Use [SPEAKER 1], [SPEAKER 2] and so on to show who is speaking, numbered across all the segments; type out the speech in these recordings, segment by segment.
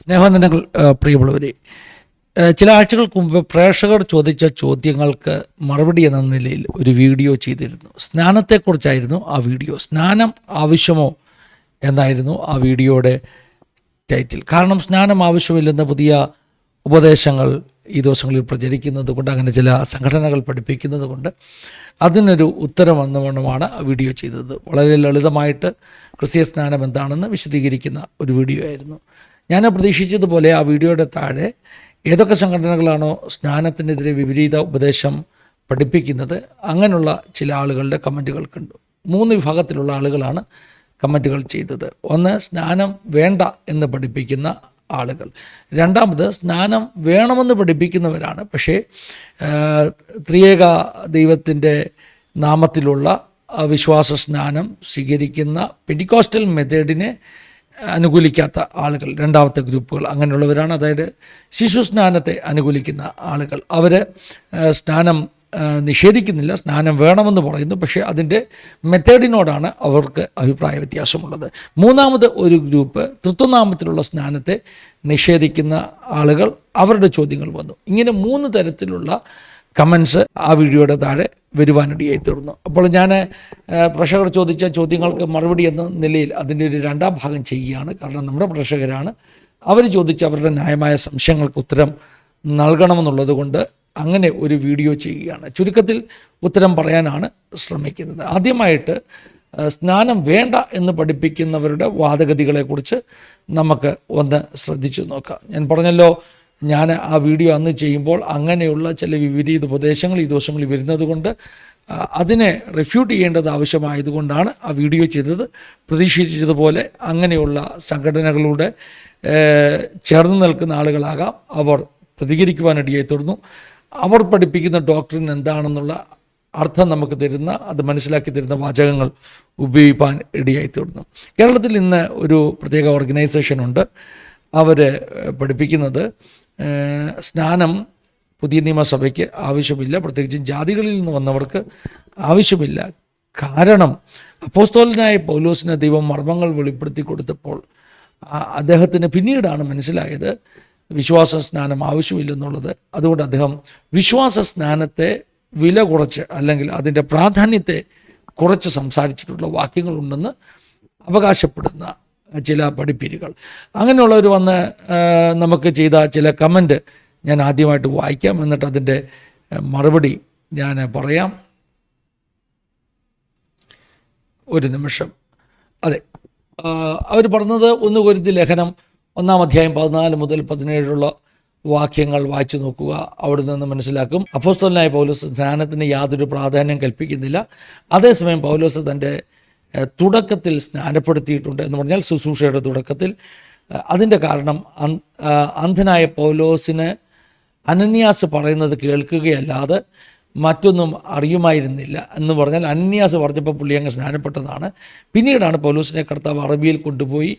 [SPEAKER 1] സ്നേഹവന്ദനങ്ങൾ ഏഹ് പ്രിയമുള്ളവരെ ചില ആഴ്ചകൾക്ക് മുമ്പ് പ്രേക്ഷകർ ചോദിച്ച ചോദ്യങ്ങൾക്ക് മറുപടി എന്ന നിലയിൽ ഒരു വീഡിയോ ചെയ്തിരുന്നു. സ്നാനത്തെക്കുറിച്ചായിരുന്നു ആ വീഡിയോ. സ്നാനം ആവശ്യമോ എന്നായിരുന്നു ആ വീഡിയോയുടെ ടൈറ്റിൽ. കാരണം സ്നാനം ആവശ്യമില്ലെന്ന പുതിയ ഉപദേശങ്ങൾ ഈ ദിവസങ്ങളിൽ പ്രചരിക്കുന്നത് കൊണ്ട് അങ്ങനെ ചില സംഘടനകൾ പഠിപ്പിക്കുന്നത് കൊണ്ട് അതിനൊരു ഉത്തരം വന്നുകൊണ്ടുമാണ് ആ വീഡിയോ ചെയ്തത്. വളരെ ലളിതമായിട്ട് ക്രിസ്തീയ സ്നാനം എന്താണെന്ന് വിശദീകരിക്കുന്ന ഒരു വീഡിയോ ആയിരുന്നു. ഞാൻ പ്രതീക്ഷിച്ചതുപോലെ ആ വീഡിയോയുടെ താഴെ ഏതൊക്കെ സംഘടനകളാണോ സ്നാനത്തിനെതിരെ വിപരീത ഉപദേശം പഠിപ്പിക്കുന്നത് അങ്ങനെയുള്ള ചില ആളുകളുടെ കമന്റുകൾ കണ്ടു. മൂന്ന് വിഭാഗത്തിലുള്ള ആളുകളാണ് കമന്റുകൾ ചെയ്തത്. ഒന്ന് സ്നാനം വേണ്ട എന്ന് പഠിപ്പിക്കുന്ന ആളുകൾ. രണ്ടാമത് സ്നാനം വേണമെന്ന് പഠിപ്പിക്കുന്നവരാണ്. പക്ഷേ ത്രിയേക ദൈവത്തിന്റെ നാമത്തിലുള്ള വിശ്വാസ സ്നാനം സ്വീകരിക്കുന്ന പെഡിക്കോസ്റ്റൽ മെത്തേഡിനെ അനുകൂലിക്കാത്ത ആളുകൾ രണ്ടാമത്തെ ഗ്രൂപ്പുകൾ അങ്ങനെയുള്ളവരാണ്. അതായത് ശിശു സ്നാനത്തെ അനുകൂലിക്കുന്ന ആളുകൾ. അവർ സ്നാനം നിഷേധിക്കുന്നില്ല സ്നാനം വേണമെന്ന് പറയുന്നു. പക്ഷേ അതിന്റെ മെത്തേഡിനോടാണ് അവർക്ക് അഭിപ്രായ വ്യത്യാസമുള്ളത്. മൂന്നാമത് ഒരു ഗ്രൂപ്പ് തൃത്വനാമത്തിലുള്ള സ്നാനത്തെ നിഷേധിക്കുന്ന ആളുകൾ അവരുടെ ചോദ്യങ്ങൾ വന്നു. ഇങ്ങനെ മൂന്ന് തരത്തിലുള്ള കമൻസ് ആ വീഡിയോയുടെ താഴെ വരുവാനിടയായി തീർന്നു. അപ്പോൾ ഞാൻ പ്രേക്ഷകർ ചോദിച്ച ചോദ്യങ്ങൾക്ക് മറുപടി എന്ന നിലയിൽ അതിന്റെ ഒരു രണ്ടാം ഭാഗം ചെയ്യുകയാണ്. കാരണം നമ്മുടെ പ്രേക്ഷകരാണ്. അവർ ചോദിച്ച അവരുടെ ന്യായമായ സംശയങ്ങൾക്ക് ഉത്തരം നൽകണമെന്നുള്ളത് കൊണ്ട് അങ്ങനെ ഒരു വീഡിയോ ചെയ്യുകയാണ്. ചുരുക്കത്തിൽ ഉത്തരം പറയാനാണ് ശ്രമിക്കുന്നത്. ആദ്യമായിട്ട് സ്നാനം വേണ്ട എന്ന് പഠിപ്പിക്കുന്നവരുടെ വാദഗതികളെക്കുറിച്ച് നമുക്ക് ഒന്ന് ശ്രദ്ധിച്ചു നോക്കാം. ഞാൻ പറഞ്ഞല്ലോ ഞാൻ ആ വീഡിയോ അന്ന് ചെയ്യുമ്പോൾ അങ്ങനെയുള്ള ചില വിപരീത ഉപദേശങ്ങൾ ഈ ദിവസങ്ങളിൽ വരുന്നതുകൊണ്ട് അതിനെ റിഫ്യൂട്ട് ചെയ്യേണ്ടത് ആവശ്യമായതുകൊണ്ടാണ് ആ വീഡിയോ ചെയ്തത്. പ്രതീക്ഷിച്ചതുപോലെ അങ്ങനെയുള്ള സംഘടനകളുടെ ചേർന്ന് നിൽക്കുന്ന ആളുകളാകാം. അവർ പ്രതികരിക്കുവാനിടയായി തീർന്നു. അവർ പഠിപ്പിക്കുന്ന ഡോക്ടറിന് എന്താണെന്നുള്ള അർത്ഥം നമുക്ക് തരുന്ന അത് മനസ്സിലാക്കി തരുന്ന വാചകങ്ങൾ ഉപയോഗിക്കാൻ ഇടയായി തീർന്നു. കേരളത്തിൽ ഇന്ന് ഒരു പ്രത്യേക ഓർഗനൈസേഷൻ ഉണ്ട്. അവർ പഠിപ്പിക്കുന്നത് സ്നാനം പുതിയ നിയമസഭയ്ക്ക് ആവശ്യമില്ല. പ്രത്യേകിച്ചും ജാതികളിൽ നിന്ന് വന്നവർക്ക് ആവശ്യമില്ല. കാരണം അപ്പോസ്തോലനായ പൗലോസിന് ദൈവം മർമ്മങ്ങൾ വെളിപ്പെടുത്തി കൊടുത്തപ്പോൾ അദ്ദേഹത്തിന് പിന്നീടാണ് മനസ്സിലായത് വിശ്വാസ സ്നാനം ആവശ്യമില്ലെന്നുള്ളത്. അതുകൊണ്ട് അദ്ദേഹം വിശ്വാസ സ്നാനത്തെ വില കുറച്ച് അല്ലെങ്കിൽ അതിന്റെ പ്രാധാന്യത്തെ കുറച്ച് സംസാരിച്ചിട്ടുള്ള വാക്യങ്ങളുണ്ടെന്ന് അവകാശപ്പെടുന്ന ചില പഠിപ്പിരികൾ. അങ്ങനെയുള്ളവർ വന്ന് നമുക്ക് ചെയ്ത ചില കമന്റ് ഞാൻ ആദ്യമായിട്ട് വായിക്കാം. എന്നിട്ട് അതിന്റെ മറുപടി ഞാൻ പറയാം. ഒരു നിമിഷം. അതെ. അവർ പറഞ്ഞത് ഒന്ന് കൊരുത്തി ലേഖനം ഒന്നാം അധ്യായം പതിനാല് മുതൽ പതിനേഴുള്ള വാക്യങ്ങൾ വായിച്ചു നോക്കുക. അവിടെ നിന്ന് മനസ്സിലാക്കും. അപ്പോസ്തലനായ പൗലോസ് ധ്യാനത്തിന് യാതൊരു പ്രാധാന്യം കൽപ്പിക്കുന്നില്ല. അതേസമയം പൗലോസ് തന്റെ തുടക്കത്തിൽ സ്നാനപ്പെടുത്തിയിട്ടുണ്ട് എന്ന് പറഞ്ഞാൽ ശുശ്രൂഷയുടെ തുടക്കത്തിൽ. അതിന്റെ കാരണം അന്ധനായ പൗലോസിന് അനന്യാസ് പറയുന്നത് കേൾക്കുകയല്ലാതെ മറ്റൊന്നും അറിയുമായിരുന്നില്ല എന്ന് പറഞ്ഞാൽ അനന്യാസ് പറഞ്ഞപ്പോൾ പുള്ളി അങ്ങ് സ്നാനപ്പെട്ടതാണ്. പിന്നീടാണ് പൗലോസിനെ കർത്താവ് അറബിയിൽ കൊണ്ടുപോയി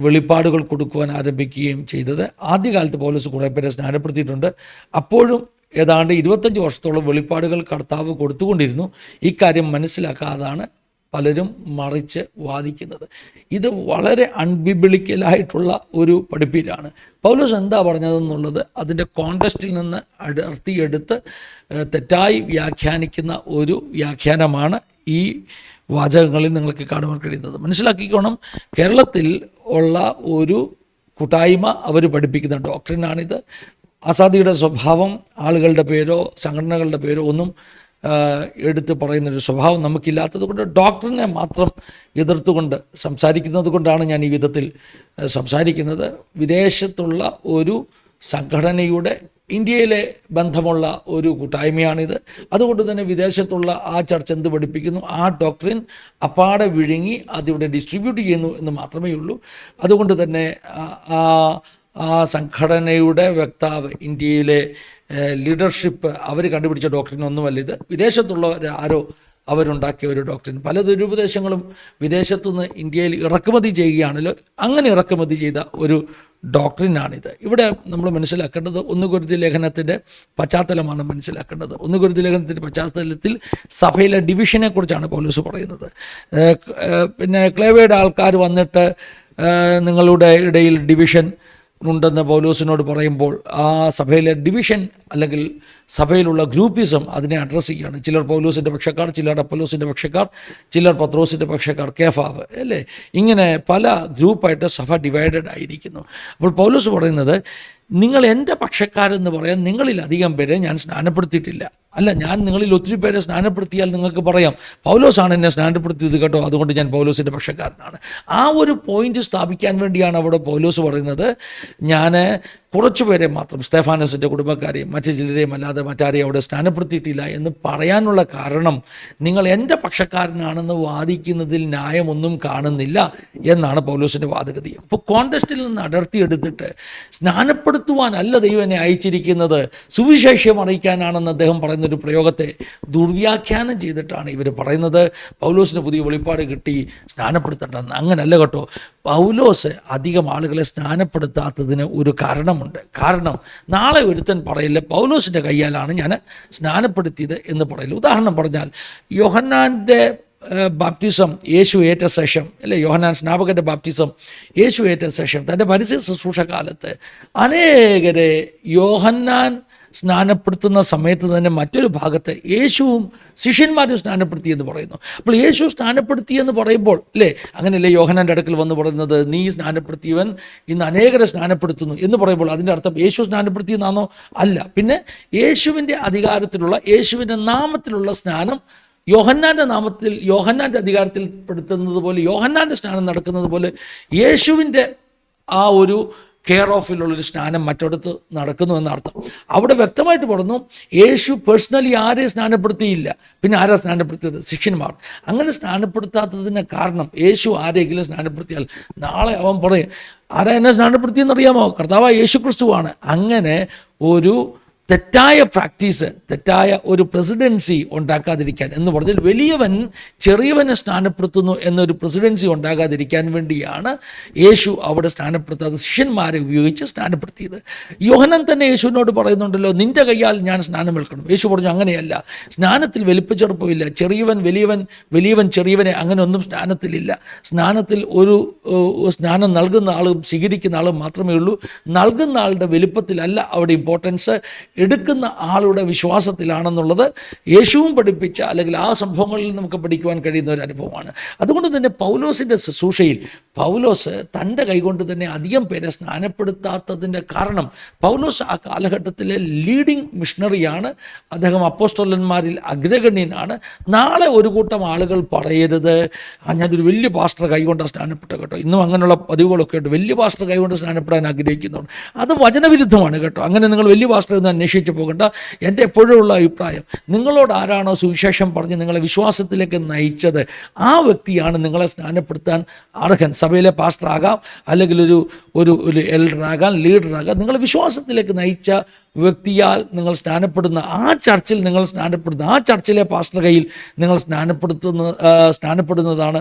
[SPEAKER 1] വെളിപ്പാടുകൾ കൊടുക്കുവാൻ ആരംഭിക്കുകയും ചെയ്തത്. ആദ്യകാലത്ത് പൗലോസ് കുറേ പേരെ സ്നാനപ്പെടുത്തിയിട്ടുണ്ട്. അപ്പോഴും ഏതാണ്ട് ഇരുപത്തഞ്ച് വർഷത്തോളം വെളിപ്പാടുകൾ കർത്താവ് കൊടുത്തുകൊണ്ടിരുന്നു. ഇക്കാര്യം മനസ്സിലാക്കാതാണ്. പലരും മറിച്ച് വാദിക്കുന്നത്. ഇത് വളരെ അൺബിബിളിക്കലായിട്ടുള്ള ഒരു പഠിപ്പീരാണ്. പൗലോസ് എന്താ പറഞ്ഞതെന്നുള്ളത് അതിന്റെ കോണ്ടസ്റ്റിൽ നിന്ന് അടർത്തിയെടുത്ത് തെറ്റായി വ്യാഖ്യാനിക്കുന്ന ഒരു വ്യാഖ്യാനമാണ് ഈ വാചകങ്ങളിൽ നിങ്ങൾക്ക് കാണുവാൻ കഴിയുന്നത്. മനസ്സിലാക്കിക്കോണം കേരളത്തിൽ ഉള്ള ഒരു കൂട്ടായ്മ അവർ പഠിപ്പിക്കുന്ന ഡോക്ടറിനാണിത് ആസാദിയുടെ സ്വഭാവം ആളുകളുടെ പേരോ സംഘടനകളുടെ പേരോ ഒന്നും എടുത്ത് പറയുന്നൊരു സ്വഭാവം നമുക്കില്ലാത്തത് കൊണ്ട് ഡോക്ടറിനെ മാത്രം എതിർത്തുകൊണ്ട് സംസാരിക്കുന്നത് കൊണ്ടാണ് ഞാൻ ഈ വിധത്തിൽ സംസാരിക്കുന്നത്. വിദേശത്തുള്ള ഒരു സംഘടനയുടെ ഇന്ത്യയിലെ ബന്ധമുള്ള ഒരു കൂട്ടായ്മയാണിത്. അതുകൊണ്ട് തന്നെ വിദേശത്തുള്ള ആ ചർച്ച എന്ത് പഠിപ്പിക്കുന്നു? ആ ഡോക്ടറിൻ അപ്പാടെ വിഴുങ്ങി അതിവിടെ ഡിസ്ട്രിബ്യൂട്ട് ചെയ്യുന്നു എന്ന് മാത്രമേ ഉള്ളൂ. അതുകൊണ്ട് തന്നെ ആ- ആ സംഘടനയുടെ വക്താവ് ഇന്ത്യയിലെ ലീഡർഷിപ്പ് അവർ കണ്ടുപിടിച്ച ഡോക്ടറിനൊന്നുമല്ല ഇത് വിദേശത്തുള്ള ആരോ അവരുണ്ടാക്കിയ ഒരു ഡോക്ടറിൻ പല ദുരുപദേശങ്ങളും വിദേശത്തുനിന്ന് ഇന്ത്യയിൽ ഇറക്കുമതി ചെയ്യുകയാണല്ലോ അങ്ങനെ ഇറക്കുമതി ചെയ്ത ഒരു ഡോക്ടറിനാണിത് ഇവിടെ നമ്മൾ മനസ്സിലാക്കേണ്ടത് ഒന്ന് കുരുതി ലേഖനത്തിന്റെ പശ്ചാത്തലമാണ് മനസ്സിലാക്കേണ്ടത്. ഒന്ന് കുരുതി ലേഖനത്തിന്റെ പശ്ചാത്തലത്തിൽ സഭയിലെ ഡിവിഷനെ കുറിച്ചാണ് പൗലോസ് പറയുന്നത്. പിന്നെ ക്ലേവയുടെ ആൾക്കാർ വന്നിട്ട് നിങ്ങളുടെ ഇടയിൽ ഡിവിഷൻ ഉണ്ടെന്ന് പൗലോസിനോട് പറയുമ്പോൾ ആ സഭയിലെ ഡിവിഷൻ അല്ലെങ്കിൽ സഭയിലുള്ള ഗ്രൂപ്പിസം അതിനെ അഡ്രസ്സ് ചെയ്യുകയാണ്. ചിലർ പൗലോസിന്റെ പക്ഷക്കാർ ചിലർ അപ്പലോസിന്റെ പക്ഷക്കാർ ചിലർ പത്രോസിന്റെ പക്ഷക്കാർ കേഫാവ് അല്ലേ? ഇങ്ങനെ പല ഗ്രൂപ്പായിട്ട് സഭ ഡിവൈഡഡ് ആയിരിക്കുന്നു. അപ്പോൾ പൗലോസ് പറയുന്നത് നിങ്ങൾ എന്റെ പക്ഷക്കാരെന്ന് പറയാൻ നിങ്ങളിൽ അധികം പേരെ ഞാൻ സ്നാനപ്പെടുത്തിയിട്ടില്ല. അല്ല ഞാൻ നിങ്ങളിൽ ഒത്തിരി പേരെ സ്നാനപ്പെടുത്തിയാൽ നിങ്ങൾക്ക് പറയാം പൗലോസാണ് എന്നെ സ്നാനപ്പെടുത്തിയത് കേട്ടോ അതുകൊണ്ട് ഞാൻ പൗലോസിന്റെ പക്ഷക്കാരനാണ്. ആ ഒരു പോയിന്റ് സ്ഥാപിക്കാൻ വേണ്ടിയാണ് അവിടെ പൗലോസ് പറയുന്നത്. ഞാൻ കുറച്ചു പേരെ മാത്രം സ്റ്റെഫാനസിന്റെ കുടുംബക്കാരെയും മറ്റു ചിലരെയും അല്ലാതെ മറ്റാരെയും അവിടെ സ്നാനപ്പെടുത്തിയിട്ടില്ല എന്ന് പറയാനുള്ള കാരണം നിങ്ങൾ എന്റെ പക്ഷക്കാരനാണെന്ന് വാദിക്കുന്നതിൽ ന്യായമൊന്നും കാണുന്നില്ല എന്നാണ് പൗലോസിന്റെ വാദഗതി. അപ്പോൾ കോണ്ടസ്റ്റിൽ നിന്ന് അടർത്തിയെടുത്തിട്ട് സ്നാനപ്പെടുത്തുവാനല്ല ദൈവം എന്നെ അയച്ചിരിക്കുന്നത് സുവിശേഷം അറിയിക്കാനാണെന്ന് അദ്ദേഹം പറയുന്നൊരു പ്രയോഗത്തെ ദുർവ്യാഖ്യാനം ചെയ്തിട്ടാണ് ഇവർ പറയുന്നത്. പൗലോസിന് പുതിയ വെളിപ്പാട് കിട്ടി സ്നാനപ്പെടുത്തേണ്ടെന്ന്. അങ്ങനല്ല കേട്ടോ പൗലോസ് അധികം ആളുകളെ സ്നാനപ്പെടുത്താത്തതിന് ഒരു കാരണമുണ്ട്. കാരണം നാളെ ഒരുത്തൻ പറയില്ല പൗലോസിന്റെ കയ്യാലാണ് ഞാൻ സ്നാനപ്പെടുത്തിയത് എന്ന് പറയില്ല ഉദാഹരണം പറഞ്ഞാൽ യോഹന്നാന്റെ ബാപ്റ്റിസം യേശു ഏറ്റ ശേഷം അല്ലേ യോഹനാൻ സ്നാപകന്റെ ബാപ്റ്റിസം യേശു ഏറ്റ ശേഷം തന്റെ പരിസര ശുശ്രൂഷ കാലത്ത് അനേകരെ യോഹന്നാൻ സ്നാനപ്പെടുത്തുന്ന സമയത്ത് തന്നെ മറ്റൊരു ഭാഗത്ത് യേശുവും ശിഷ്യന്മാരും സ്നാനപ്പെടുത്തി എന്ന് പറയുന്നു. അപ്പോൾ യേശു സ്നാനപ്പെടുത്തി എന്ന് പറയുമ്പോൾ അല്ലേ? അങ്ങനെയല്ലേ യോഹനാന്റെ അടുക്കൽ വന്ന് പറയുന്നത്? നീ സ്നാനപ്പെടുത്തിയവൻ ഇന്ന് അനേകരെ സ്നാനപ്പെടുത്തുന്നു എന്ന് പറയുമ്പോൾ അതിന്റെ അർത്ഥം യേശു സ്നാനപ്പെടുത്തിയെന്നാണോ? അല്ല. പിന്നെ യേശുവിന്റെ അധികാരത്തിലുള്ള യേശുവിന്റെ നാമത്തിലുള്ള സ്നാനം യോഹന്നാന്റെ നാമത്തിൽ യോഹന്നാന്റെ അധികാരത്തിൽ പെടുത്തുന്നത് പോലെ യോഹന്നാന്റെ സ്നാനം നടക്കുന്നത് പോലെ യേശുവിന്റെ ആ ഒരു കെയർ ഓഫിലുള്ളൊരു സ്നാനം മറ്റടുത്ത് നടക്കുന്നു എന്നർത്ഥം. അവിടെ വ്യക്തമായിട്ട് പറഞ്ഞു യേശു പേഴ്സണലി ആരെയും സ്നാനപ്പെടുത്തിയില്ല? പിന്നെ ആരാ സ്നാനപ്പെടുത്തിയത്? ശിഷ്യന്മാർ. അങ്ങനെ സ്നാനപ്പെടുത്താത്തതിന് കാരണം യേശു ആരെങ്കിലും സ്നാനപ്പെടുത്തിയാൽ നാളെ അവൻ പറയും ആരാ എന്നെ സ്നാനപ്പെടുത്തിയെന്നറിയാമോ? കർത്താവ് യേശു ക്രിസ്തുവാണ് അങ്ങനെ ഒരു തെറ്റായ പ്രാക്ടീസ് തെറ്റായ ഒരു പ്രസിഡൻസി ഉണ്ടാക്കാതിരിക്കാൻ എന്ന് പറഞ്ഞാൽ വലിയവൻ ചെറിയവനെ സ്നാനപ്പെടുത്തുന്നു എന്നൊരു പ്രസിഡൻസി ഉണ്ടാകാതിരിക്കാൻ വേണ്ടിയാണ് യേശു അവിടെ സ്നാനപ്പെടുത്താതെ ശിഷ്യന്മാരെ ഉപയോഗിച്ച് സ്നാനപ്പെടുത്തിയത് യോഹനൻ തന്നെ യേശുവിനോട് പറയുന്നുണ്ടല്ലോ നിന്റെ കയ്യാൽ ഞാൻ സ്നാനം വെൽക്കണം യേശു പറഞ്ഞു അങ്ങനെയല്ല. സ്നാനത്തിൽ വലിപ്പച്ചെറുപ്പമില്ല. ചെറിയവൻ വലിയവൻ വലിയവൻ ചെറിയവനെ അങ്ങനെ ഒന്നും സ്നാനത്തിലില്ല. സ്നാനത്തിൽ ഒരു സ്നാനം നൽകുന്ന ആളും സ്വീകരിക്കുന്ന ആളും മാത്രമേ ഉള്ളൂ. നൽകുന്ന ആളുടെ വലിപ്പത്തിലല്ല അവിടെ ഇമ്പോർട്ടൻസ് എടുക്കുന്ന ആളുടെ വിശ്വാസത്തിലാണെന്നുള്ളത് യേശുവും പഠിപ്പിച്ച അല്ലെങ്കിൽ ആ സംഭവങ്ങളിൽ നമുക്ക് പഠിക്കുവാൻ കഴിയുന്ന ഒരു അനുഭവമാണ്. അതുകൊണ്ട് തന്നെ പൗലോസിന്റെ ശുശ്രൂഷയിൽ പൗലോസ് തന്റെ കൈകൊണ്ട് തന്നെ അധികം പേരെ സ്നാനപ്പെടുത്താത്തതിന്റെ കാരണം പൗലോസ് ആ കാലഘട്ടത്തിലെ ലീഡിംഗ് മിഷണറിയാണ് അദ്ദേഹം അപ്പോസ്റ്റോലന്മാരിൽ അഗ്രഗണ്യനാണ്. നാളെ ഒരു കൂട്ടം ആളുകൾ പറയരുത്. ഞാനൊരു വലിയ പാസ്റ്റർ കൈകൊണ്ട് സ്നാനപ്പെട്ട കേട്ടോ. ഇന്നും അങ്ങനെയുള്ള പതിവുകളൊക്കെ ഉണ്ട്. വലിയ പാസ്റ്റർ കൈകൊണ്ട് സ്നാനപ്പെടാൻ ആഗ്രഹിക്കുന്നുണ്ട് അത് വചനവിരുദ്ധമാണ് കേട്ടോ. അങ്ങനെ നിങ്ങൾ വലിയ പാസ്റ്റർ എന്ന് അന്വേഷിച്ച് പോകേണ്ട. എന്റെ എപ്പോഴും ഉള്ള അഭിപ്രായം നിങ്ങളോട് ആരാണോ സുവിശേഷം പറഞ്ഞ് നിങ്ങളെ വിശ്വാസത്തിലേക്ക് നയിച്ചത് ആ വ്യക്തിയാണ് നിങ്ങളെ സ്നാനപ്പെടുത്താൻ അർഹൻ. സഭയിലെ പാസ്റ്റർ ആകാം അല്ലെങ്കിൽ ഒരു ഒരു ഒരു എൽഡറാകാം ലീഡറാകാം നിങ്ങളെ വിശ്വാസത്തിലേക്ക് നയിച്ച വ്യക്തിയാൽ നിങ്ങൾ സ്നാനപ്പെടുന്ന ആ ചർച്ചിൽ നിങ്ങൾ സ്നാനപ്പെടുന്ന ആ ചർച്ചിലെ പാസ്റ്റർ കയ്യിൽ നിങ്ങൾ സ്നാനപ്പെടുത്തുന്ന സ്നാനപ്പെടുന്നതാണ്